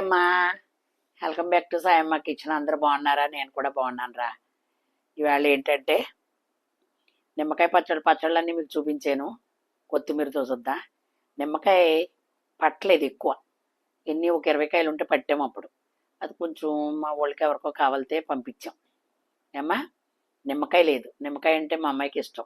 అమ్మా. Welcome back to Sayamma kitchen. అందరూ బాగున్నారా? నేను కూడా బాగున్నాను రా ఇవాళ ఏంటంటే నిమ్మకాయ పచ్చడి పచ్చళ్ళన్నీ మీకు చూపించాను. కొత్తిమీరతో చూద్దా నిమ్మకాయ పట్టలేదు ఎక్కువ. ఎన్ని ఒక ఇరవై కాయలు ఉంటే పట్టాము అప్పుడు. అది కొంచెం మా వాళ్ళకి ఎవరికో కావాలితే పంపించాం. ఏమ్మా? నిమ్మకాయ లేదు. నిమ్మకాయ అంటే మా అమ్మాయికి ఇష్టం.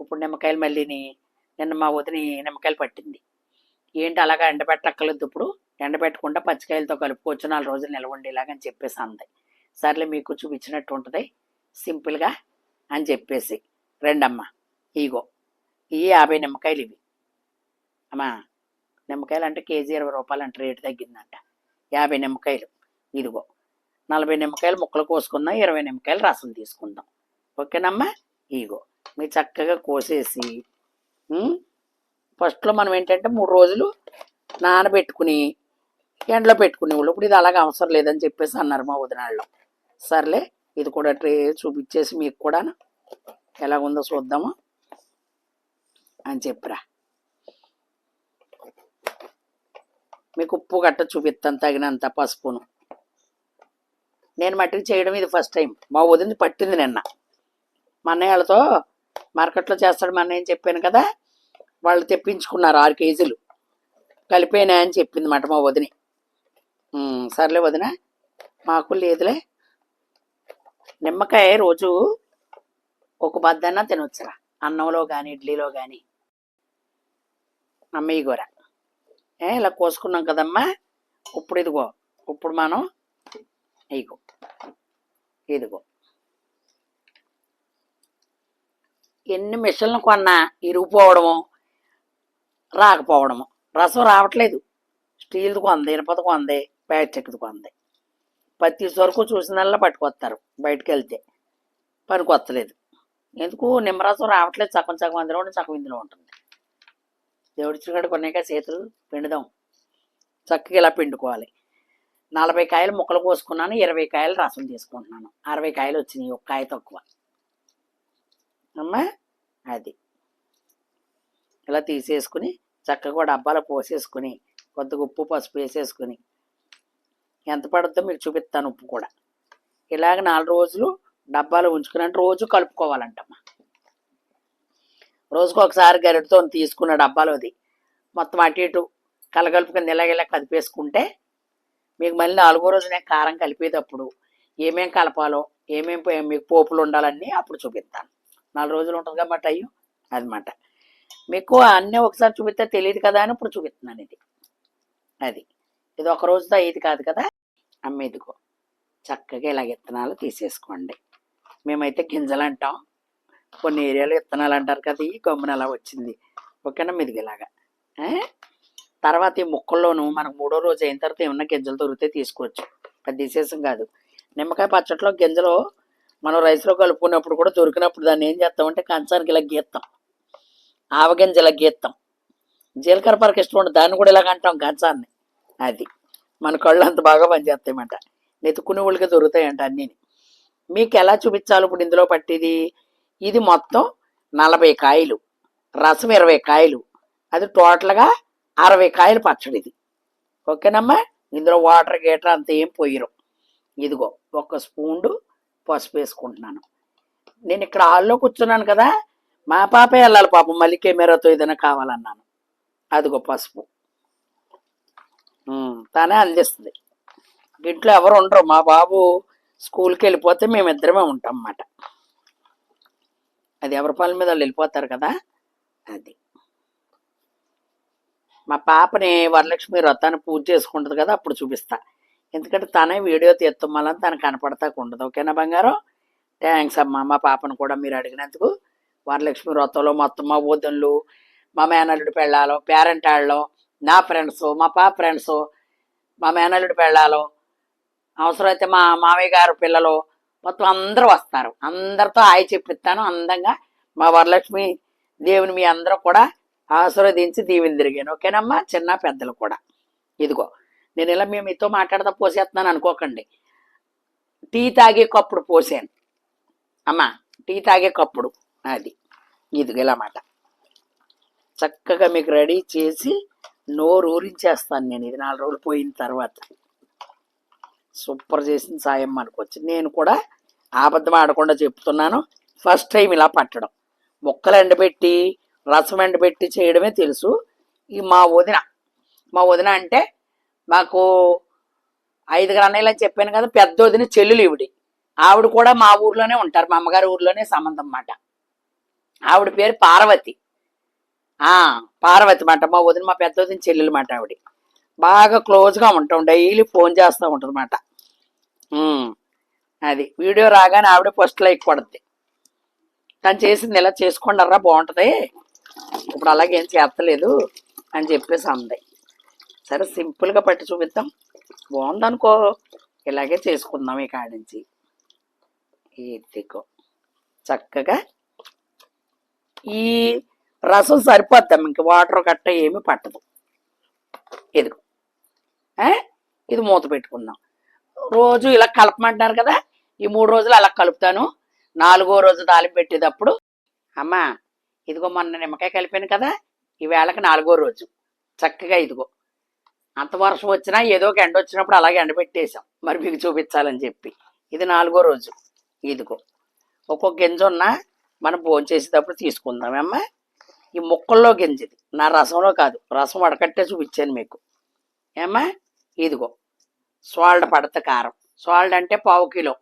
ఇప్పుడు నిమ్మకాయలు మళ్ళీని నిన్న మా వదిని నిమ్మకాయలు పట్టింది. ఏంటి అలాగా ఎండబెట్టక్కర్లేదు ఇప్పుడు? ఎండబెట్టకుండా పచ్చికాయలతో కలుపుకోవచ్చు నాలుగు రోజులు నిల్వ ఉండేలాగని చెప్పేసి అంది. సర్లే మీకు చూపించినట్టు ఉంటుంది సింపుల్గా అని చెప్పేసి. రెండమ్మ ఇగో ఈ యాభై నిమ్మకాయలు ఇవి. అమ్మా నిమ్మకాయలు అంటే కేజీ ఇరవై రూపాయలు అంటే రేటు తగ్గిందంట. యాభై నిమ్మకాయలు ఇదిగో నలభై నిమ్మకాయలు ముక్కలు కోసుకుందాం ఇరవై నిమ్మకాయలు రసం తీసుకుందాం. ఓకేనమ్మా? ఇగో మీరు చక్కగా కోసేసి ఫస్ట్లో మనం ఏంటంటే మూడు రోజులు నానబెట్టుకుని ఎండలో పెట్టుకునేవాళ్ళు. ఇప్పుడు ఇది అలాగ అవసరం లేదని చెప్పేసి అన్నారు మా వదినాళ్ళు. సర్లే ఇది కూడా ట్రే చూపించేసి మీకు కూడా ఎలా ఉందో చూద్దాము అని చెప్పిరా. మీకు ఉప్పు గట్ట చూపిస్తాను తగినంత పసుపును. నేను మట్టికి చేయడం ఇది ఫస్ట్ టైం. మా వదిన పట్టింది నిన్న. మా అన్నయ్యలతో మార్కెట్లో చేస్తాడు మా అన్నయ్యని చెప్పాను కదా వాళ్ళు తెప్పించుకున్నారు ఆరు కేజీలు. కలిపేనా అని చెప్పింది మాట మా వదిని. సర్లే వదిన. మాకు లేదులే. నిమ్మకాయ రోజు ఒక బద్దన్నా తినొచ్చురా. అన్నంలో కానీ ఇడ్లీలో కానీ అమ్మయ్య కూర. ఏ ఇలా కోసుకున్నాం కదమ్మా. ఇప్పుడు ఇదిగో ఇప్పుడు మనం ఇగో ఇదిగో. ఎన్ని మిషన్లు కొన్నా ఇరిగిపోవడము రాకపోవడము. రసం రావట్లేదు. స్టీల్ది కొంది ఇనపది కొంది. ప్లాస్టిక్ది కొంది ప్రతి సరుకు చూసినల్లా పట్టుకొస్తారు బయటకు వెళ్తే పనికొస్తలేదు ఎందుకు? నిమ్మరసం రావట్లేదు. సగం సగం అందులో ఉండి సగం ఇందులో ఉంటుంది. దేవుడి చిరుగడ కొన్నాక చేతులు పిండుదాం. చక్కగా ఇలా పిండుకోవాలి. నలభై కాయలు ముక్కలు కోసుకున్నాను ఇరవై కాయలు రసం తీసుకుంటున్నాను. అరవై కాయలు వచ్చినాయి ఒక కాయ తక్కువ. అమ్మా అది. ఇలా తీసేసుకుని చక్కగా డబ్బాలో పోసేసుకుని కొద్దిగా ఉప్పు పసుపు వేసేసుకుని ఎంత పడుద్దో మీకు చూపిస్తాను ఉప్పు కూడా. ఇలాగ నాలుగు రోజులు డబ్బాలో ఉంచుకుని అంటే రోజు కలుపుకోవాలంటమ్మా. రోజుకు ఒకసారి గరిటతో తీసుకున్న డబ్బాలోది మొత్తం అటు ఇటు కలగలుపుకొని ఇలాగిలా కదిపేసుకుంటే మీకు మళ్ళీ నాలుగో రోజునే కారం కలిపేటప్పుడు ఏమేం కలపాలో ఏమేం పో- మీకు పోపులు ఉండాలన్నీ అప్పుడు చూపిస్తాను. నాలుగు రోజులు ఉంటుంది కాబట్టి అయ్యో అదనమాట. మీకు అన్నీ ఒకసారి చూపిస్తే తెలియదు కదా అని ఇప్పుడు చూపిస్తున్నాను ఇది. అది. ఇది ఒక రోజుతో అయ్యేది కాదు కదా? అమ్మ చక్కగా ఇలా విత్తనాలు తీసేసుకోండి. మేమైతే గింజలు అంటాం. కొన్ని ఏరియాలో విత్తనాలు అంటారు కదా ఈ గమ్మున అలా వచ్చింది. ఓకేనా మీదికి ఇలాగా. తర్వాత ఈ ముక్కల్లోనూ మనకు మూడో రోజు అయిన తర్వాత ఏమన్నా గింజలు దొరికితే తీసుకోవచ్చు. పెద్ద విశేషం కాదు. నిమ్మకాయ పచ్చట్లో గింజలు మనం రైస్లో కలుపుకున్నప్పుడు కూడా దొరికినప్పుడు దాన్ని ఏం చేస్తామంటే కంచానికి ఇలా గీస్తాం ఆవగింజ ఇలా గీస్తాం జీలకర్ర పరకు ఇష్టం ఉండదు దాన్ని కూడా ఇలాగ అంటాం కంచాన్ని. అది. మన కళ్ళు అంత బాగా పనిచేస్తాయన్నమాట నెతుక్కునే వాళ్ళకి దొరుకుతాయంట అన్నీ మీకు ఎలా చూపించాలి ఇప్పుడు ఇందులో పట్టిది? ఇది మొత్తం నలభై కాయలు. రసం ఇరవై కాయలు. అది టోటల్గా అరవై కాయలు పచ్చడి ఇది. ఓకేనమ్మా? ఇందులో వాటర్ గీటర్ అంత ఏం పోయిరు. ఇదిగో ఒక స్పూన్ పసుపు వేసుకుంటున్నాను. నేను ఇక్కడ హాల్లో కూర్చున్నాను కదా. మా పాపే వెళ్ళాలి పాపం. మళ్ళీ కెమెరాతో ఏదైనా కావాలన్నాను. అదిగో పసుపు. తనే అందిస్తుంది. ఇంట్లో ఎవరు ఉండరు. మా బాబు స్కూల్కి వెళ్ళిపోతే మేమిద్దరమే ఉంటాం అన్నమాట. అది ఎవరి పనుల మీద వాళ్ళు వెళ్ళిపోతారు కదా? అది. మా పాపని వరలక్ష్మి వ్రతాన్ని పూజ చేసుకుంటుంది కదా అప్పుడు చూపిస్తా. ఎందుకంటే తనే వీడియో తీస్తాం మళ్ళీ తను కనపడతాకు ఉండదు. ఓకేనా బంగారం? థ్యాంక్స్ అమ్మా. మా పాపను కూడా మీరు అడిగినందుకు. వరలక్ష్మి వ్రతంలో మొత్తం మా వదినలు మా మేనల్లుడు పెళ్ళాలో పేరెంట్ వాళ్ళు నా ఫ్రెండ్స్ మా పా ఫ్రెండ్స్ మా మేనల్లుడి పెళ్ళాలో అవసరమైతే మా మామయ్య గారు పిల్లలు మొత్తం అందరూ వస్తారు. అందరితో ఆయి చెప్పిస్తాను. అందంగా మా వరలక్ష్మి దేవుని మీ అందరూ కూడా ఆశీర్వదించి దీవిని తిరిగాను. ఓకేనమ్మా? చిన్న పెద్దలు కూడా. ఇదిగో నేను ఇలా మేము మీతో మాట్లాడదా పోసేస్తున్నాను అనుకోకండి. టీ తాగే కప్పుడు పోసాను. అమ్మా టీ తాగే కప్పుడు అది. ఇదిగో ఇలా మాట. చక్కగా మీకు రెడీ చేసి నోరు ఊరించేస్తాను నేను. ఇది నాలుగు రోజులు పోయిన తర్వాత. సూపర్ చేసిన సాయం అనుకోవచ్చు. నేను కూడా అబద్ధం ఆడకుండా చెప్తున్నాను. ఫస్ట్ టైం ఇలా పట్టడం. ముక్కలు ఎండబెట్టి రసం ఎండబెట్టి చేయడమే తెలుసు. ఈ మా వదిన మా వదిన అంటే మాకు ఐదుగురు అన్నయ్యలు అని చెప్పాను కదా పెద్ద వదిన చెల్లెలు ఇవిడి ఆవిడ కూడా మా ఊర్లోనే ఉంటారు. మా అమ్మగారి ఊర్లోనే సంబంధం అన్నమాట. ఆవిడ పేరు పార్వతి. పార్వతి మాట మా వదిన మా పెద్ద వదిన చెల్లెలు మాట ఆవిడ. బాగా క్లోజ్గా ఉంటాం డైలీ ఫోన్ చేస్తూ ఉంటుంది మాట అది. వీడియో రాగానే ఆవిడ ఫస్ట్ లైక్ పడుద్ది తను చేసింది ఇలా చేసుకోండర్రా బాగుంటుంది? ఇప్పుడు అలాగేం చేస్తలేదు అని చెప్పేసి అంది. సరే సింపుల్గా పట్టి చూపిద్దాం. బాగుందనుకో ఇలాగే చేసుకుందాం ఈ కాడి నుంచి. ఎత్తికో చక్కగా ఈ రసం సరిపోద్దాం ఇంక వాటర్ గట్ట ఏమి పట్టదు. ఇదిగో. ఇది మూత పెట్టుకుందాం. రోజు ఇలా కలపమంటున్నారు కదా ఈ మూడు రోజులు అలా కలుపుతాను. నాలుగో రోజు తాలింపు పెట్టేటప్పుడు అమ్మా ఇదిగో మొన్న నిమ్మకాయ కలిపాను కదా ఈ వేళకి నాలుగో రోజు. చక్కగా ఇదిగో. అంత వర్షం వచ్చినా ఏదో ఒక ఎండ వచ్చినప్పుడు అలాగే ఎండ పెట్టేశాం. మరి మీకు చూపించాలని చెప్పి. ఇది నాలుగో రోజు. ఇదిగో. ఒక్కొక్క గింజ ఉన్నా మనం భోజనం చేసేటప్పుడు తీసుకుందాం అమ్మా. ఈ ముక్కల్లో గింజది. నా రసంలో కాదు. రసం వడకట్టే చూపించాను మీకు. ఏమ్మా? ఇదిగో. సాల్ట్ పడత కారం. సాల్ట్ అంటే పావు కిలో.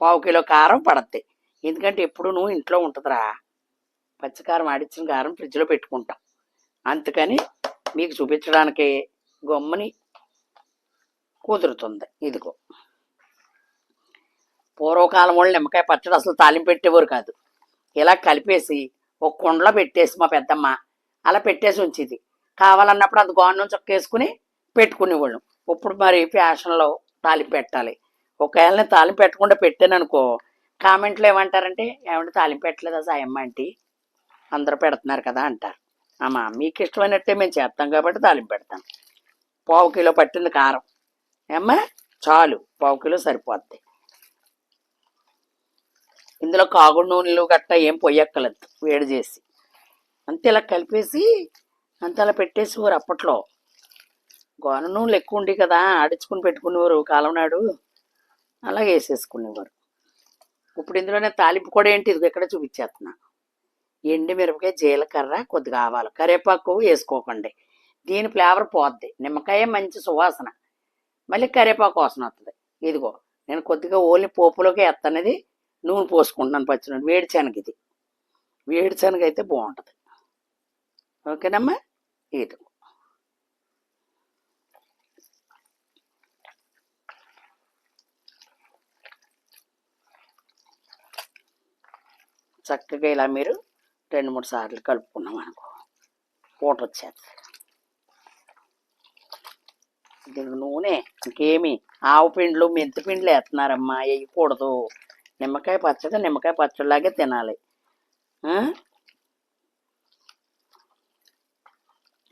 పావు కిలో కారం పడద్ది. ఎందుకంటే ఎప్పుడు నువ్వు ఇంట్లో ఉంటుందిరా. పచ్చికారం ఆడిచ్చిన కారం ఫ్రిడ్జ్లో పెట్టుకుంటాం. అందుకని మీకు చూపించడానికి గమ్ముని కుదురుతుంది. ఇదిగో. పూర్వకాలం వాళ్ళు నిమ్మకాయ పచ్చడి అసలు తాలింపు పెట్టేవారు కాదు. ఇలా కలిపేసి ఒక కుండలో పెట్టేసి మా పెద్దమ్మ. అలా పెట్టేసి ఉంచేది. కావాలన్నప్పుడు అది గోడ నుంచి ఒక్కేసుకుని పెట్టుకునేవాళ్ళం. ఇప్పుడు మరి ఫ్యాషన్లో తాలింపు పెట్టాలి. ఒకవేళ నేను తాలింపు పెట్టకుండా పెట్టాను అనుకో కామెంట్లో ఏమంటారంటే ఏమంటే తాలింపు పెట్టలేదా సాయమ్మ అంటే అందరూ పెడుతున్నారు కదా అంటారు. అమ్మా మీకు ఇష్టమైనట్టే మేము చేస్తాం కాబట్టి తాలింపు పెడతాం. పావు కిలో పట్టింది కారం. ఏమ్మా? చాలు పావు కిలో సరిపోద్ది. ఇందులో కాగుడు నూనెలు గట్ట ఏం పొయ్యక్కలేదు వేడి చేసి. అంతే ఇలా కలిపేసి అంతలా అలా పెట్టేసేవారు అప్పట్లో. గోన నూనెలు ఎక్కువ ఉండి కదా ఆడించుకుని పెట్టుకునేవారు కాలం నాడు. అలా వేసేసుకునేవారు. ఇప్పుడు ఇందులోనే తాలింపు కూడా ఏంటి? ఇది ఎక్కడ చూపించేస్తున్నా. ఎండి మిరపకాయ జీలకర్ర కొద్దిగా ఆవాలు. కరివేపాకు వేసుకోకండి. దీని ఫ్లేవర్ పోద్ది. నిమ్మకాయ మంచి సువాసన. మళ్ళీ కరివేపాకు వాసన వస్తుంది ఇదిగో నేను కొద్దిగా ఓన్లీ పోపులోకి వేస్తానది నూనె పోసుకుంటున్నాను పచ్చినూనె. వేడి శనగ ఇది వేడి శనగ అయితే బాగుంటుంది. ఓకేనమ్మా? ఇది చక్కగా ఇలా మీరు రెండు మూడు సార్లు కలుపుకున్నాం అనుకో. పూట వచ్చేది దీనికి నూనె. ఇంకేమి? ఆవు పిండ్లు మెంతి పిండ్లు వేస్తున్నారమ్మా. వేయకూడదు. నిమ్మకాయ పచ్చడి నిమ్మకాయ పచ్చడిలాగే తినాలి.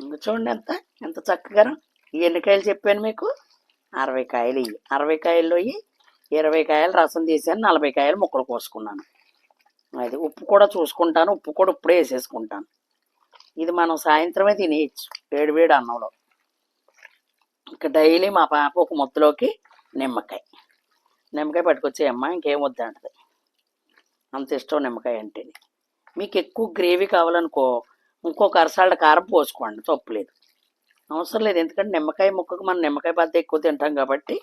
ఇంకా చూడండి ఎంత ఎంత చక్కగా ఈ ఎన్ని కాయలు చెప్పాను మీకు. అరవై కాయలు ఇవి అరవై కాయల్లో ఇరవై కాయలు రసం తీసాను నలభై కాయలు ముక్కలు కోసుకున్నాను. అది ఉప్పు కూడా చూసుకుంటాను ఉప్పు కూడా ఇప్పుడే వేసేసుకుంటాను. ఇది మనం సాయంత్రమే తినేయచ్చు వేడి వేడి అన్నంలో. ఇంకా డైలీ మా పాప ఒక ముద్దలోకి నిమ్మకాయ. నిమ్మకాయ పట్టుకొచ్చే అమ్మ ఇంకేం వద్దంటది అంత ఇష్టం నిమ్మకాయ అంటే మీకు ఎక్కువ గ్రేవీ కావాలనుకో ఇంకొక అరసాళ్ళ కారం పోసుకోండి తప్పులేదు అవసరం లేదు ఎందుకంటే నిమ్మకాయ ముక్కకు మనం నిమ్మకాయ బద్ద ఎక్కువ తింటాం కాబట్టి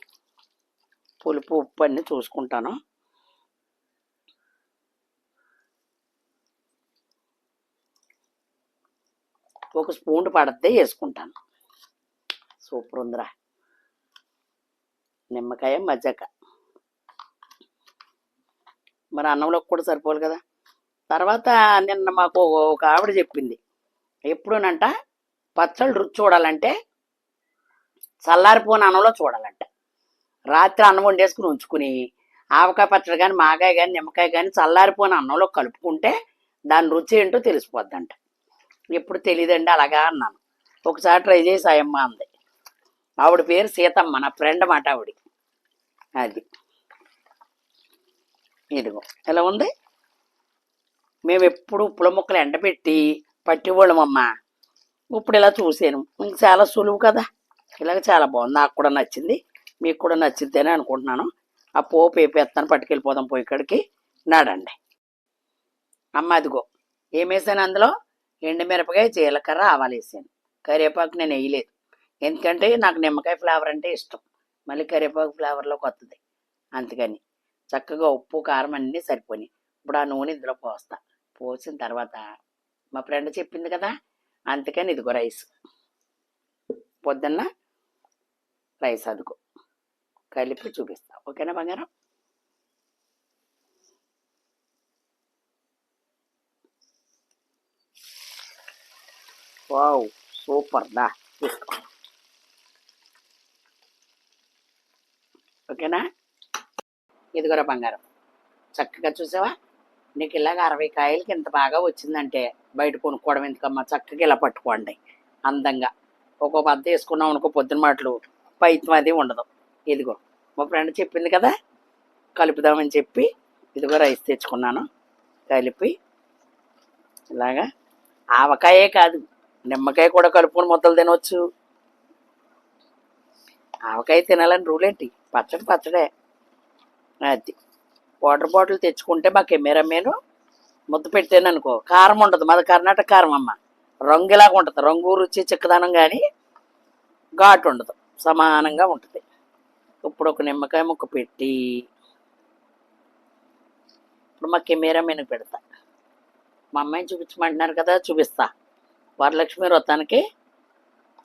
పులుపు ఉప్పు అన్నీ చూసుకుంటాను. ఒక స్పూన్ పడితే వేసుకుంటాను. సూపర్ ఉందిరా. నిమ్మకాయ మజ్జక. మరి అన్నంలోకి కూడా సరిపోదు కదా. తర్వాత నిన్న మాకు ఒక ఆవిడ చెప్పింది. ఎప్పుడునంట పచ్చళ్ళు రుచి చూడాలంటే చల్లారిపోని అన్నంలో చూడాలంట. రాత్రి అన్నం వండేసుకుని ఉంచుకుని ఆవకాయ పచ్చడి కానీ మాగాయ కానీ నిమ్మకాయ కానీ చల్లారిపోని అన్నంలో కలుపుకుంటే దాని రుచి ఏంటో తెలిసిపోద్దంట. ఎప్పుడు తెలియదండి అలాగా అన్నాను. ఒకసారి ట్రై చేసి అమ్మ అంది. ఆవిడ పేరు సీతమ్మ నా ఫ్రెండ్ మాట ఆవిడ. అది. ఇదిగో ఎలా ఉంది? మేము ఎప్పుడు పుల ముక్కలు ఎండబెట్టి పట్టేవాళ్ళమమ్మ. ఇప్పుడు ఇలా చూసాను ఇంక చాలా సులువు కదా. ఇలాగ చాలా బాగుంది. నాకు కూడా నచ్చింది. మీకు కూడా నచ్చిద్దేనే అనుకుంటున్నాను. ఆ పోపు వేపేస్తాను పట్టుకెళ్ళిపోదాం పోయి ఇక్కడికి. నాడండి. అమ్మ అదిగో ఏమేసాను అందులో? ఎండుమిరపకాయ జీలకర్ర ఆవాలు వేసాను. కరివేపాకు నేను వేయలేదు. ఎందుకంటే నాకు నిమ్మకాయ ఫ్లేవర్ అంటే ఇష్టం. మళ్ళీ కరివేపాకు ఫ్లేవర్లోకి వస్తుంది అందుకని. చక్కగా ఉప్పు కారం అన్నీ సరిపోయి ఇప్పుడు ఆ నూనె ఇందులో పోస్తా. పోసిన తర్వాత మా ఫ్రెండ్ చెప్పింది కదా అందుకని ఇదిగో రైస్. పొద్దున్న రైస్ అదుకో. కలిపి చూపిస్తా. ఓకేనా బంగారం? వావ్! సూపర్ దా. చూసుకో ఓకేనా? ఇదిగోరా బంగారం. చక్కగా చూసావా? నీకు ఇలాగ అరవై కాయలకి ఇంత బాగా వచ్చిందంటే బయట కొనుక్కోవడం ఎందుకమ్మా? చక్కగా ఇలా పట్టుకోండి. అందంగా. ఒక్కో పద్ద వేసుకున్నాం అనుకో పొద్దున మాటలు పైత్యం అది ఉండదు. ఇదిగో మా ఫ్రెండ్ చెప్పింది కదా? కలుపుదామని చెప్పి ఇదిగో రైస్ తెచ్చుకున్నాను. కలిపి ఇలాగా ఆవకాయే కాదు నిమ్మకాయ కూడా కలుపుకొని ముద్దలు తినవచ్చు ఆవకాయ తినాలని రూల్ ఏంటి పచ్చడి పచ్చడే. అది. వాటర్ బాటిల్ తెచ్చుకుంటే మా కెమెరా నేను ముద్ద పెట్టాను అనుకో. కారం ఉండదు మాది కర్ణాటక కారం అమ్మ. రంగు ఇలాగ ఉంటుంది. రంగు రుచి చిక్కదనం కానీ ఘాటు ఉండదు. సమానంగా ఉంటుంది. ఇప్పుడు ఒక నిమ్మకాయ ముక్క పెట్టి ఇప్పుడు మా కెమెరా మెను పెడతా. మా అమ్మాయిని చూపించమంటున్నారు కదా చూపిస్తా. వరలక్ష్మి వ్రతానికి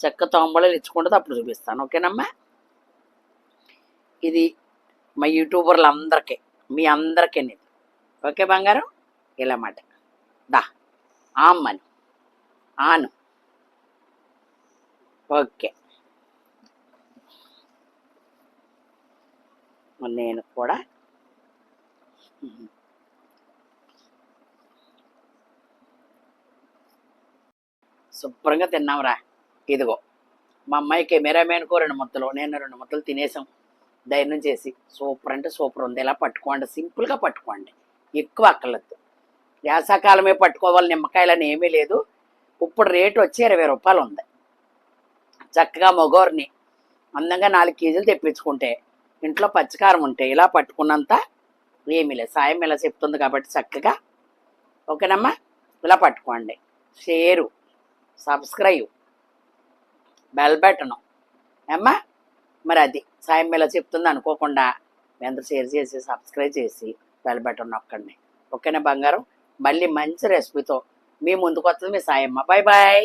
చెక్క తొంబళలు ఇచ్చుకుంటుంది అప్పుడు చూపిస్తాను. ఓకేనమ్మా? ఇది మా యూట్యూబర్లు అందరికీ మీ అందరికీ నేను. ఓకే బంగారం? ఇలా మాట. దా ఆమ్మని ఆను. ఓకే. నేను కూడా. శుభ్రంగా తిన్నాంరా. ఇదిగో మా అమ్మాయి కెమెరామెన్కో రెండు ముద్దలు నేను రెండు ముద్దలు తినేసాం ధైర్యం చేసి సూపర్ అంటే సూపర్ ఉంది. ఇలా పట్టుకోండి. సింపుల్గా పట్టుకోండి. ఎక్కువ అక్కర్లేదు. వేసాకాలమే పట్టుకోవాలి. నిమ్మకాయలని ఏమీ లేదు. ఇప్పుడు రేటు వచ్చి ఇరవై రూపాయలు ఉంది. చక్కగా మగోరిని అందంగా నాలుగు కేజీలు తెప్పించుకుంటే ఇంట్లో పచ్చికారం ఉంటే ఇలా పట్టుకున్నంత ఏమీ లేదు. సాయం ఇలా చెప్తుంది కాబట్టి చక్కగా ఓకేనమ్మా? ఇలా పట్టుకోండి. Share subscribe bell button. ఏమ్మా? మరి అది సాయం ఇలా చెప్తుంది అనుకోకుండా మీ అందరూ షేర్ చేసి సబ్స్క్రైబ్ చేసి బెల్ బటన్ నొక్కండి. ఓకేనా బంగారం? మళ్ళీ మంచి రెసిపీతో మీ ముందుకు వస్తుంది మీ సాయమ్మ. Bye bye